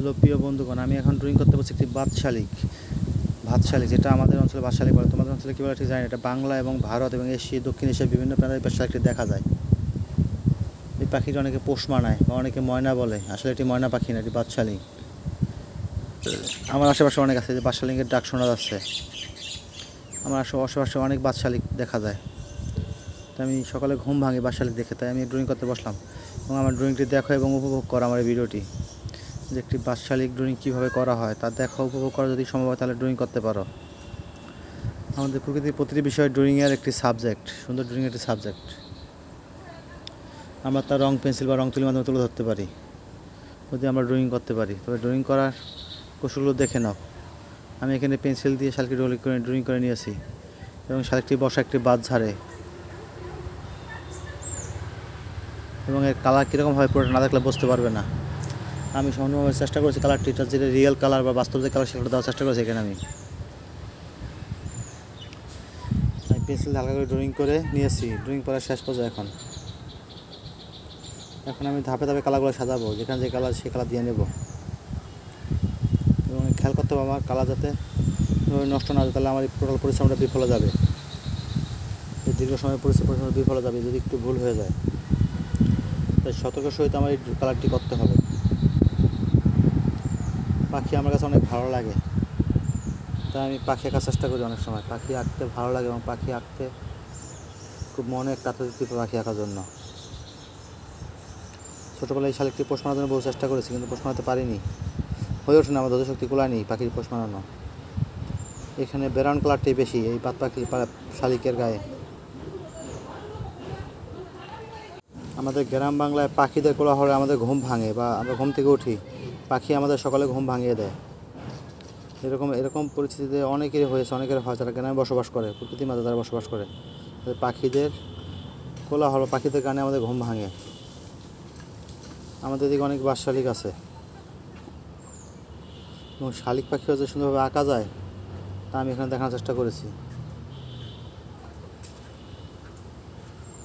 Hello প্রিয় বন্ধুগণ, আমি এখন ড্রয়িং করতে বলছি একটি বাদ শালিক ভাত শালিক যেটা আমাদের অঞ্চলে বাদ শালিক বলে। তোমাদের অঞ্চলে কী বলে ঠিক জানি এটা বাংলা এবং ভারত এবং এশিয়া, দক্ষিণ এশিয়ার বিভিন্ন প্রান্তে এই দেখা যায়। এই পাখিটি অনেকে পোষ মানায় বা অনেকে ময়না বলে। আসলে এটি ময়না পাখি না, এটি বাদশালিক আমার আশেপাশে অনেক আছে যে বাদ শালিকের ডাক শোনা যাচ্ছে। আমার আশে- আশেপাশে অনেক বাদশালিক দেখা যায়। তো আমি সকালে ঘুম ভাঙি বাদ শালিক দেখে, তাই আমি ড্রয়িং করতে বসলাম। এবং আমার ড্রয়িংটি দেখো এবং উপভোগ করো আমার এই ভিডিওটি। যে একটি বাৎসালিক ড্রয়িং কীভাবে করা হয়, তা দেখা উপভোগ করা যদি সম্ভব হয়, তাহলে ড্রয়িং করতে পারো। আমাদের প্রকৃতির প্রতিটি বিষয় ড্রয়িংয়ের একটি সাবজেক্ট সুন্দর ড্রয়িং একটি সাবজেক্ট আমরা তার রং পেন্সিল বা রং তুলির মাধ্যমে তুলে ধরতে পারি। যদি আমরা ড্রয়িং করতে পারি, তবে ড্রয়িং করার কৌশলগুলো দেখে নাও। আমি এখানে পেন্সিল দিয়ে শালকে ড্রয়িং করে ড্রয়িং করে নিয়েছি এবং শালকটি বসা একটি বাদ ঝাড়ে। এবং এর কালার কীরকম হয় পুরোটা না দেখলে বুঝতে পারবে না। আমি সম্পূর্ণভাবে চেষ্টা করেছি কালারটি এটা যেটা রিয়েল কালার বা বাস্তব যে কালার সেটা দেওয়ার চেষ্টা করেছি এখানে আমি। আমি পেন্সিল হালকা করে ড্রয়িং করে নিয়েছি। ড্রয়িং করার শেষ পর্যায়ে এখন। এখন আমি ধাপে ধাপে কালারগুলো সাজাবো। যেখানে যে কালার সে কালার দিয়ে নেব। এবং খেয়াল করতে হবে আমার কালার যাতে নষ্ট না হয়, তাহলে আমার এই টোটাল পরিশ্রমটা বিফলে যাবে। দীর্ঘ সময় পরিশ্রম পরিশ্রম বিফলে যাবে, যদি একটু ভুল হয়ে যায়। তাই সতর্কের সহিত আমার এই কালারটি করতে হবে। পাখি আমার কাছে অনেক ভালো লাগে। তাই আমি পাখি আঁকার চেষ্টা করি অনেক সময়। পাখি আঁকতে ভালো লাগে এবং পাখি আঁকতে খুব মনে একটা দিতে পাখি আঁকার জন্য। ছোটোবেলায় এই শালিকটি পোষ মানার জন্য বহু চেষ্টা করেছি কিন্তু পোষ মানাতে পারিনি। হয়ে ওঠে না আমার শক্তি কুলায়নি পাখির পোষ মানানো। এখানে ব্রাউন কালারটাই বেশি, এই পাত পাখি শালিকের গায়ে। আমাদের গ্রাম বাংলায় পাখিদের কোলাহলে আমাদের ঘুম ভাঙে বা আমরা ঘুম থেকে উঠি। পাখি আমাদের সকালে ঘুম ভাঙিয়ে দেয়। এরকম এরকম পরিস্থিতিতে অনেকেরই হয়েছে, অনেকের হয় যারা গ্রামে বসবাস করে, প্রকৃতির মাঝে তারা বসবাস করে। পাখিদের কোলাহল, পাখিদের গানে আমাদের ঘুম ভাঙে। আমাদের এদিকে অনেক বাস শালিক আছে। এবং শালিক পাখিও যে সুন্দরভাবে আঁকা যায়, তা আমি এখানে দেখানোর চেষ্টা করেছি।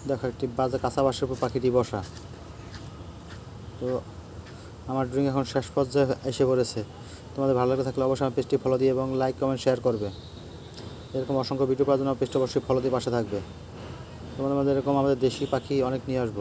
দেখো, একটি বাজে কাঁচা বাসের উপর পাখিটি বসা। তো আমার ড্রয়িং এখন শেষ পর্যায়ে এসে পড়েছে। তোমাদের ভালো লাগে থাকলে অবশ্যই আমার পেজটি ফলো দিয়ে এবং লাইক কমেন্ট শেয়ার করবে। এরকম অসংখ্য ভিডিও পাওয়ার জন্য পেজটি অবশ্যই ফলো দিয়ে পাশে থাকবে। তোমাদের মধ্যে এরকম আমাদের দেশি পাখি অনেক নিয়ে আসব।